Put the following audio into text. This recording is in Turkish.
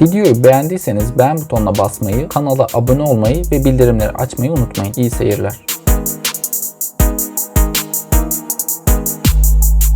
Videoyu beğendiyseniz beğen butonuna basmayı, kanala abone olmayı ve bildirimleri açmayı unutmayın. İyi seyirler.